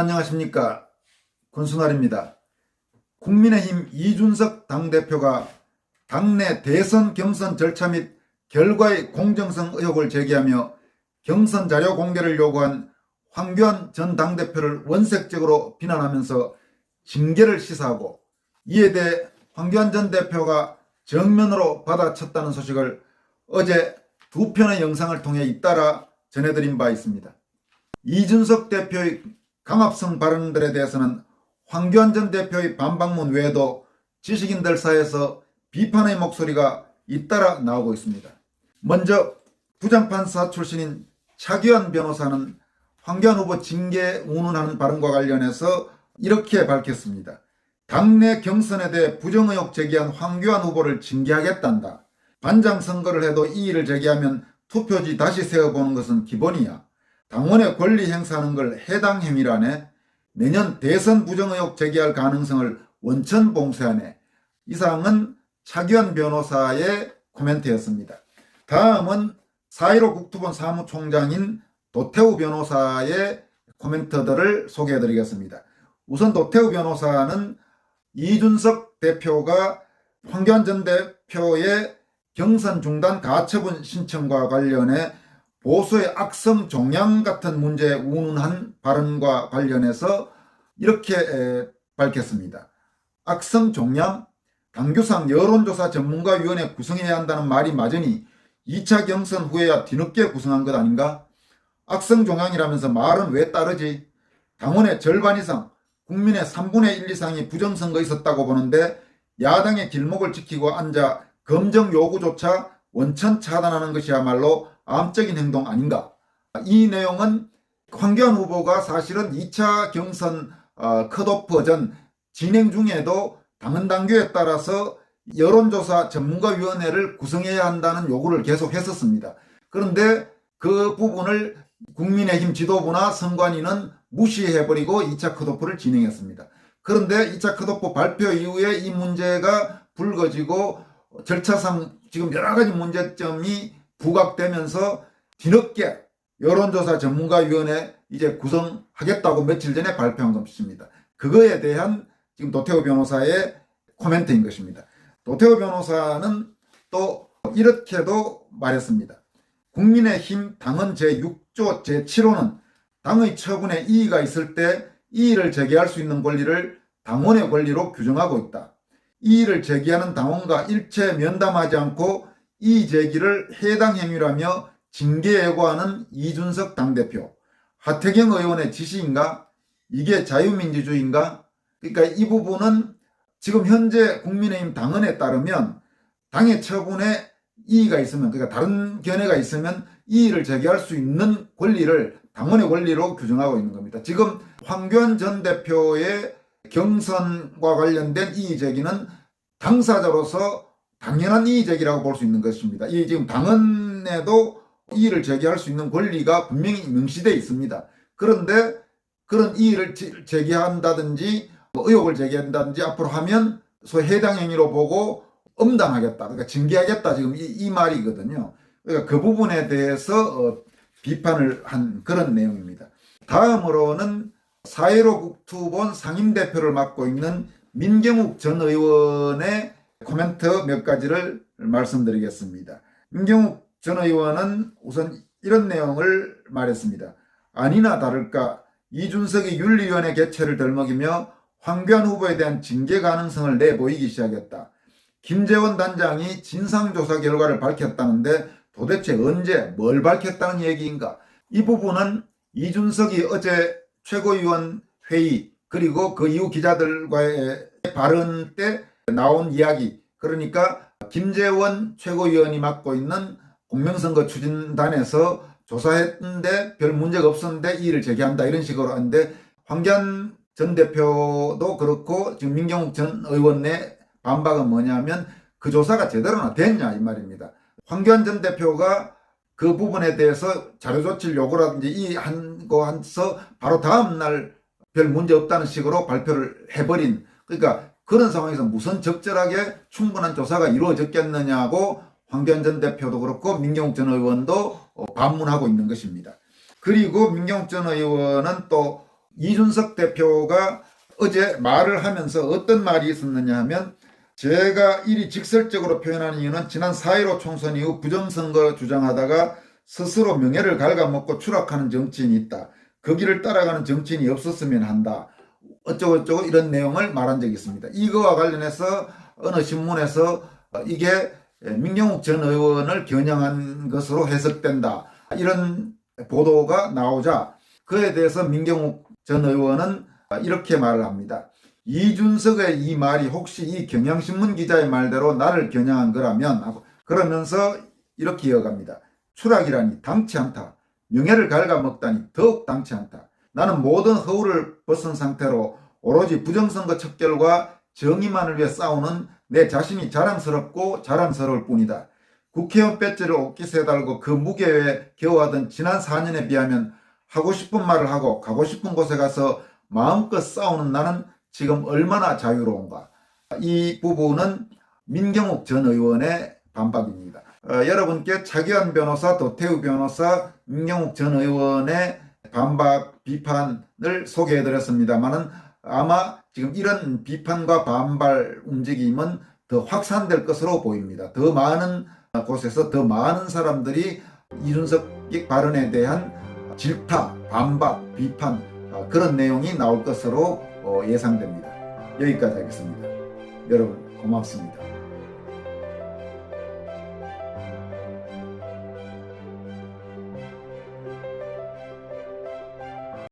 안녕하십니까. 권순환입니다. 국민의힘 이준석 당대표가 당내 대선 경선 절차 및 결과의 공정성 의혹을 제기하며 경선 자료 공개를 요구한 황교안 전 당대표를 원색적으로 비난하면서 징계를 시사하고 이에 대해 황교안 전 대표가 정면으로 받아쳤다는 소식을 어제 두 편의 영상을 통해 잇따라 전해드린 바 있습니다. 이준석 대표의 강압성 발언들에 대해서는 황교안 전 대표의 반박문 외에도 지식인들 사이에서 비판의 목소리가 잇따라 나오고 있습니다. 먼저 부장판사 출신인 차기환 변호사는 황교안 후보 징계 운운하는 발언과 관련해서 이렇게 밝혔습니다. 당내 경선에 대해 부정의혹 제기한 황교안 후보를 징계하겠단다. 반장 선거를 해도 이의를 제기하면 투표지 다시 세워보는 것은 기본이야. 당원의 권리 행사하는 걸 해당 행위라네. 내년 대선 부정의혹 제기할 가능성을 원천 봉쇄하네. 이상은 차기환 변호사의 코멘트였습니다. 다음은 4.15 국토본 사무총장인 도태우 변호사의 코멘트들을 소개해드리겠습니다. 우선 도태우 변호사는 이준석 대표가 황교안 전 대표의 경선 중단 가처분 신청과 관련해 보수의 악성 종양 같은 문제에 운운한 발언과 관련해서 이렇게 에, 밝혔습니다. 악성 종양 당규상 여론조사 전문가위원회 구성해야 한다는 말이 맞으니 2차 경선 후에야 뒤늦게 구성한 것 아닌가? 악성 종양이라면서 말은 왜 따르지? 당원의 절반 이상, 국민의 3분의 1 이상이 부정선거 있었다고 보는데 야당의 길목을 지키고 앉아 검정 요구조차 원천 차단하는 것이야말로 암적인 행동 아닌가? 이 내용은 황교안 후보가 사실은 2차 경선 어, 컷오프 전 진행 중에도 당헌 당규에 따라서 여론조사 전문가위원회를 구성해야 한다는 요구를 계속 했었습니다. 그런데 그 부분을 국민의힘 지도부나 선관위는 무시해버리고 2차 컷오프를 진행했습니다. 그런데 2차 컷오프 발표 이후에 이 문제가 불거지고 절차상 지금 여러 가지 문제점이 부각되면서 뒤늦게 여론조사 전문가위원회 이제 구성하겠다고 며칠 전에 발표한 것입니다. 그거에 대한 지금 도태호 변호사의 코멘트인 것입니다. 도태호 변호사는 또 이렇게도 말했습니다. 국민의힘 당헌 제6조 제7호는 당의 처분에 이의가 있을 때 이의를 제기할 수 있는 권리를 당원의 권리로 규정하고 있다. 이의를 제기하는 당원과 일체 면담하지 않고 이의 제기를 해당 행위라며 징계 예고하는 이준석 당대표. 하태경 의원의 지시인가? 이게 자유민주주의인가? 그러니까 이 부분은 지금 현재 국민의힘 당헌에 따르면 당의 처분에 이의가 있으면 그러니까 다른 견해가 있으면 이의를 제기할 수 있는 권리를 당원의 권리로 규정하고 있는 겁니다. 지금 황교안 전 대표의 경선과 관련된 이의 제기는 당사자로서 당연한 이의 제기라고 볼 수 있는 것입니다. 이 지금 당헌에도 이의를 제기할 수 있는 권리가 분명히 명시되어 있습니다. 그런데 그런 이의를 제기한다든지 뭐 의혹을 제기한다든지 앞으로 하면 소위 해당 행위로 보고 엄당하겠다. 그러니까 징계하겠다. 지금 이, 이 말이거든요. 그러니까 그 부분에 대해서 어, 비판을 한 그런 내용입니다. 다음으로는 4.15 국투본 상임대표를 맡고 있는 민경욱 전 의원의 코멘트 몇 가지를 말씀드리겠습니다. 민경욱 전 의원은 우선 이런 내용을 말했습니다. 아니나 다를까 이준석이 윤리위원회 개최를 덜먹이며 황교안 후보에 대한 징계 가능성을 내보이기 시작했다. 김재원 단장이 진상조사 결과를 밝혔다는데 도대체 언제 뭘 밝혔다는 얘기인가? 이 부분은 이준석이 어제 최고위원 회의 그리고 그 이후 기자들과의 발언 때 나온 이야기 그러니까 김재원 최고위원이 맡고 있는 공명선거 추진단에서 조사했는데 별 문제가 없었는데 이의를 제기한다 이런 식으로 하는데 황교안 전 대표도 그렇고 지금 민경욱 전 의원 내 반박은 뭐냐면 그 조사가 제대로나 됐냐 이 말입니다. 황교안 전 대표가 그 부분에 대해서 자료 조치를 요구라든지 이 한 거 한서 바로 다음 날 별 문제 없다는 식으로 발표를 해버린 그러니까 그런 상황에서 무슨 적절하게 충분한 조사가 이루어졌겠느냐고 황교안 전 대표도 그렇고 민경욱 전 의원도 어, 반문하고 있는 것입니다. 그리고 민경욱 전 의원은 또 이준석 대표가 어제 말을 하면서 어떤 말이 있었느냐 하면 제가 이리 직설적으로 표현하는 이유는 지난 4.15 총선 이후 부정선거 주장하다가 스스로 명예를 갉아먹고 추락하는 정치인이 있다. 그 길을 따라가는 정치인이 없었으면 한다. 어쩌고저쩌고 이런 내용을 말한 적이 있습니다. 이거와 관련해서 어느 신문에서 어, 이게 민경욱 전 의원을 겨냥한 것으로 해석된다. 이런 보도가 나오자 그에 대해서 민경욱 전 의원은 이렇게 말을 합니다. 이준석의 이 말이 혹시 이 경향신문 기자의 말대로 나를 겨냥한 거라면 그러면서 이렇게 이어갑니다. 추락이라니 당치 않다. 명예를 갉아먹다니 더욱 당치 않다. 나는 모든 허울을 벗은 상태로 오로지 부정선거 척결과 정의만을 위해 싸우는 내 자신이 자랑스럽고 자랑스러울 뿐이다. 국회의원 배지를 옷깃에 달고 그 무게에 겨워하던 지난 4년에 비하면 하고 싶은 말을 하고 가고 싶은 곳에 가서 마음껏 싸우는 나는 지금 얼마나 자유로운가. 이 부분은 민경욱 전 의원의 반박입니다. 어, 여러분께 차기환 변호사, 도태우 변호사, 민경욱 전 의원의 반박, 비판을 소개해 드렸습니다만은 아마 지금 이런 비판과 반발 움직임은 더 확산될 것으로 보입니다. 더 많은 곳에서 더 많은 사람들이 이준석 발언에 대한 질타, 반박, 비판 어, 그런 내용이 나올 것으로 어, 예상됩니다. 여기까지 하겠습니다. 여러분 고맙습니다.